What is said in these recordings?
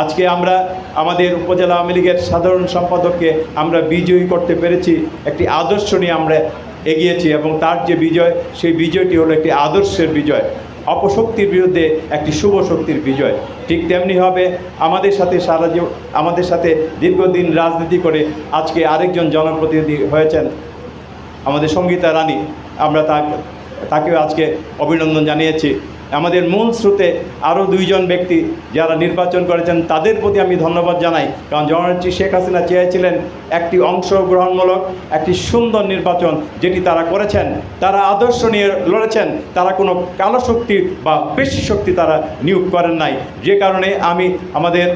আজকে আমরা আমাদের উপজেলা আওয়ামী লীগের সাধারণ সম্পাদককে আমরা বিজয়ী করতে পেরেছি, একটি আদর্শ নিয়ে আমরা এগিয়েছি এবং তার যে বিজয়, সেই বিজয়টি হলো একটি আদর্শের বিজয়, অপশক্তির বিরুদ্ধে একটি শুভ শক্তির বিজয়। ঠিক তেমনি হবে আমাদের সাথে সারা আমাদের সাথে দীর্ঘদিন রাজনীতি করে আজকে আরেকজন জনপ্রতিনিধি হয়েছেন আমাদের সঙ্গীতা রানী। আমরা তাকেও আজকে অভিনন্দন জানিয়েছি। আমাদের মূল স্রোতে আরও দুইজন ব্যক্তি যারা নির্বাচন করেছেন, তাদের প্রতি আমি ধন্যবাদ জানাই। কারণ জননেত্রী শেখ হাসিনা চেয়েছিলেন একটি অংশগ্রহণমূলক, একটি সুন্দর নির্বাচন যেটি তারা করেছেন। তারা আদর্শ নিয়ে লড়েছেন, তারা কোনো কালো শক্তি বা পেশি শক্তি তারা নিয়োগ করেন নাই। যে কারণে আমি আমাদের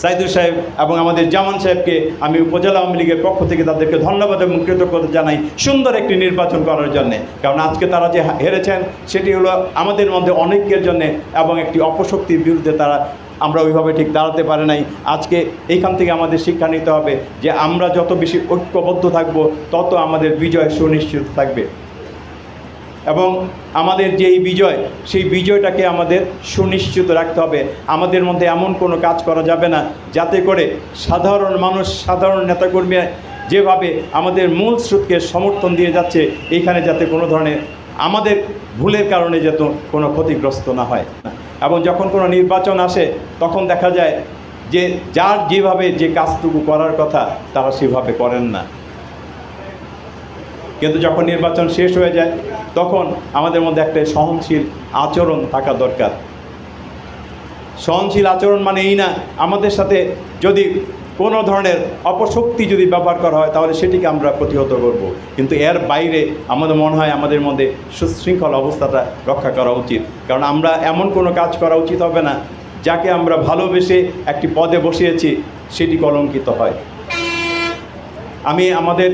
সাইদুর সাহেব এবং আমাদের জামান সাহেবকে আমি উপজেলা আওয়ামী লীগের পক্ষ থেকে তাদেরকে ধন্যবাদ এবং কৃতজ্ঞতা জানাই সুন্দর একটি নির্বাচন করার জন্যে। কারণ আজকে তারা যে হেরেছেন, সেটি হলো আমাদের মধ্যে অনেকের জন্যে এবং একটি অপশক্তির বিরুদ্ধে তারা, আমরা ওইভাবে ঠিক দাঁড়াতে পারে নাই। আজকে এইখান থেকে আমাদের শিক্ষা নিতে হবে যে আমরা যত বেশি ঐক্যবদ্ধ থাকব, তত আমাদের বিজয় সুনিশ্চিত থাকবে। এবং আমাদের যে এই বিজয়, সেই বিজয়টাকে আমাদের সুনিশ্চিত রাখতে হবে। আমাদের মধ্যে এমন কোনো কাজ করা যাবে না, যাতে করে সাধারণ মানুষ, সাধারণ নেতাকর্মী যেভাবে আমাদের মূল স্রোতকে সমর্থন দিয়ে যাচ্ছে, এইখানে যাতে কোনো ধরনের আমাদের ভুলের কারণে যাতে কোনো ক্ষতিগ্রস্ত না হয়। এবং যখন কোনো নির্বাচন আসে, তখন দেখা যায় যে যার যেভাবে যে কাজটুকু করার কথা, তারা সেভাবে করেন না। কিন্তু যখন নির্বাচন শেষ হয়ে যায় তখন আমাদের মধ্যে একটা সহনশীল আচরণ থাকা দরকার। সহনশীল আচরণ মানে এই না, আমাদের সাথে যদি কোনো ধরনের অপশক্তি যদি ব্যবহার করা হয়, তাহলে সেটিকে আমরা প্রতিহত করব। কিন্তু এর বাইরে আমাদের মনে হয় আমাদের মধ্যে সুশৃঙ্খল অবস্থাটা রক্ষা করা উচিত। কারণ আমরা এমন কোনো কাজ করা উচিত হবে না, যাকে আমরা ভালোবেসে একটি পদে বসিয়েছি সেটি কলঙ্কিত হয়। আমি আমাদের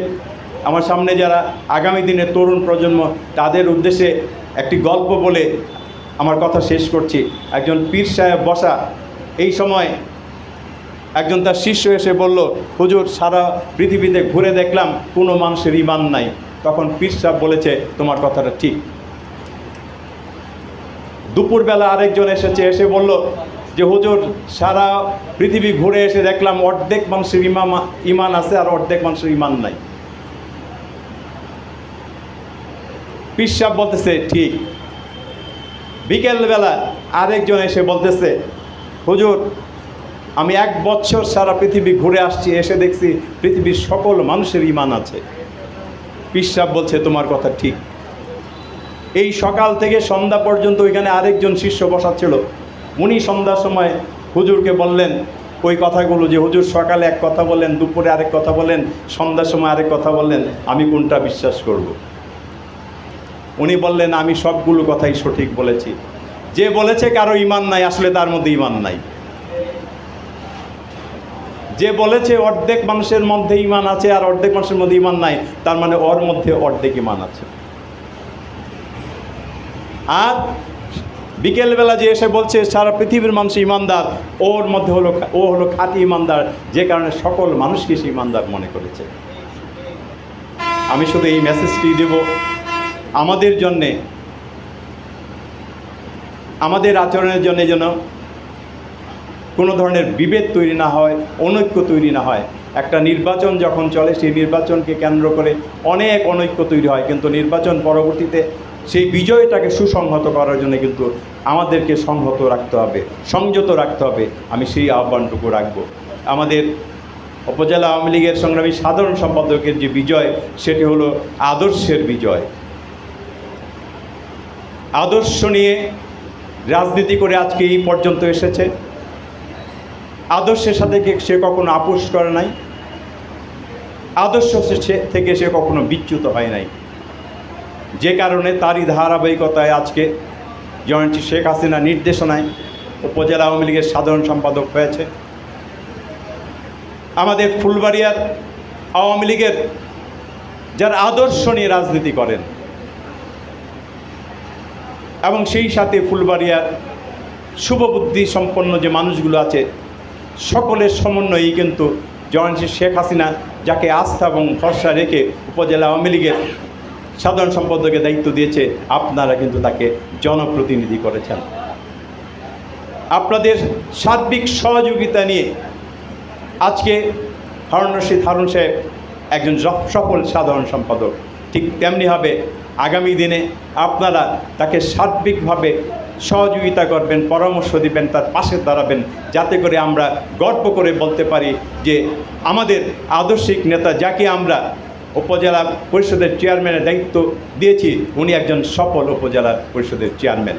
আমার সামনে যারা আগামী দিনে তরুণ প্রজন্ম, তাদের উদ্দেশ্যে একটি গল্প বলে আমার কথা শেষ করছি। একজন পীর সাহেব বসা, এই সময় একজন তার শিষ্য এসে বলল, হুজুর, সারা পৃথিবীতে ঘুরে দেখলাম, কোনো মানুষের ইমান নাই। তখন পীর সাহেব বলেছে, তোমার কথাটা ঠিক। দুপুরবেলা আরেকজন এসেছে, এসে বলল যে, হুজুর, সারা পৃথিবী ঘুরে এসে দেখলাম, অর্ধেক মানুষের ইমাম, ইমান আছে আর অর্ধেক মানুষের ইমান নাই। পিসাব বলতেছে, ঠিক। বিকেলবেলা আরেকজন এসে বলতেছে, হুজুর, আমি এক বছর সারা পৃথিবী ঘুরে আসছি, এসে দেখছি পৃথিবীর সকল মানুষের ইমান আছে। পিসাব বলছে, তোমার কথা ঠিক। এই সকাল থেকে সন্ধ্যা পর্যন্ত ওইখানে আরেকজন শিষ্য বসাচ্ছিল। উনি সন্ধ্যার সময় হুজুরকে বললেন, ওই কথাগুলো যে হুজুর সকালে এক কথা বললেন, দুপুরে আরেক কথা বললেন, সন্ধ্যার সময় আরেক কথা বললেন, আমি কোনটা বিশ্বাস করব। উনি বললেন, আমি সবগুলো কথাই সঠিক বলেছি। যে বলেছে কারও ইমান নাই, আসলে তার মধ্যে ইমান নাই। যে বলেছে অর্ধেক মানুষের মধ্যে ইমান আছে আর অর্ধেক মানুষের মধ্যে ইমান নাই, তার মানে ওর মধ্যে অর্ধেক ইমান আছে। আর বিকেলবেলা যে এসে বলছে, সারা পৃথিবীর মানুষ ইমানদার ওর মধ্যে হলো ও হলো খাঁটি ইমানদার যে কারণে সকল মানুষকে সে ইমানদার মনে করেছে। আমি শুধু এই মেসেজটি দেব। আমাদের জন্যে, আমাদের আচরণের জন্য যেন কোনো ধরনের বিভেদ তৈরি না হয়, অনৈক্য তৈরি না হয়। একটা নির্বাচন যখন চলে, সেই নির্বাচনকে কেন্দ্র করে অনেক অনৈক্য তৈরি হয়। কিন্তু নির্বাচন পরবর্তীতে সেই বিজয়টাকে সুসংহত করার জন্য কিন্তু আমাদেরকে সংহত রাখতে হবে, সংযত রাখতে হবে। আমি সেই আহ্বানটুকু রাখব। আমাদের উপজেলা আওয়ামী লীগের সংগ্রামী সাধারণ সম্পাদকের যে বিজয়, সেটি হলো আদর্শের বিজয়। আদর্শ নিয়ে রাজনীতি করে আজকে এই পর্যন্ত এসেছে। আদর্শের সাথে সে কখনো আপোষ করে নাই। আদর্শ থেকে সে কখনো বিচ্যুত হয় নাই। যে কারণে তারই ধারাবাহিকতায় আজকে জয়ন্তী শেখ হাসিনা নির্দেশনায় উপজেলা আওয়ামী লীগের সাধারণ সম্পাদক হয়েছে। আমাদের ফুলবাড়িয়ার আওয়ামী লীগের যারা আদর্শ নিয়ে রাজনীতি করেন এবং সেই সাথে ফুলবাড়িয়ার শুভবুদ্ধি সম্পন্ন যে মানুষগুলো আছে, সকলের সমন্বয়েই কিন্তু জয়ন্তী শেখ হাসিনা, যাকে আস্থা এবং ভরসা রেখে উপজেলা আওয়ামী লীগের সাধারণ সম্পাদকের দায়িত্ব দিয়েছে, আপনারা কিন্তু তাকে জনপ্রতিনিধি করেছেন। আপনাদের সার্বিক সহযোগিতা নিয়ে আজকে হারুন রশিদ, হারুন সাহেব একজন সফল সাধারণ সম্পাদক, ঠিক তেমনি হবে আগামী দিনে আপনারা তাকে সার্বিকভাবে সহযোগিতা করবেন, পরামর্শ দিবেন, তার পাশে দাঁড়াবেন, যাতে করে আমরা গর্ব করে বলতে পারি যে আমাদের আদর্শিক নেতা যাকে আমরা উপজেলা পরিষদের চেয়ারম্যানের দায়িত্ব দিয়েছি, উনি একজন সফল উপজেলা পরিষদের চেয়ারম্যান।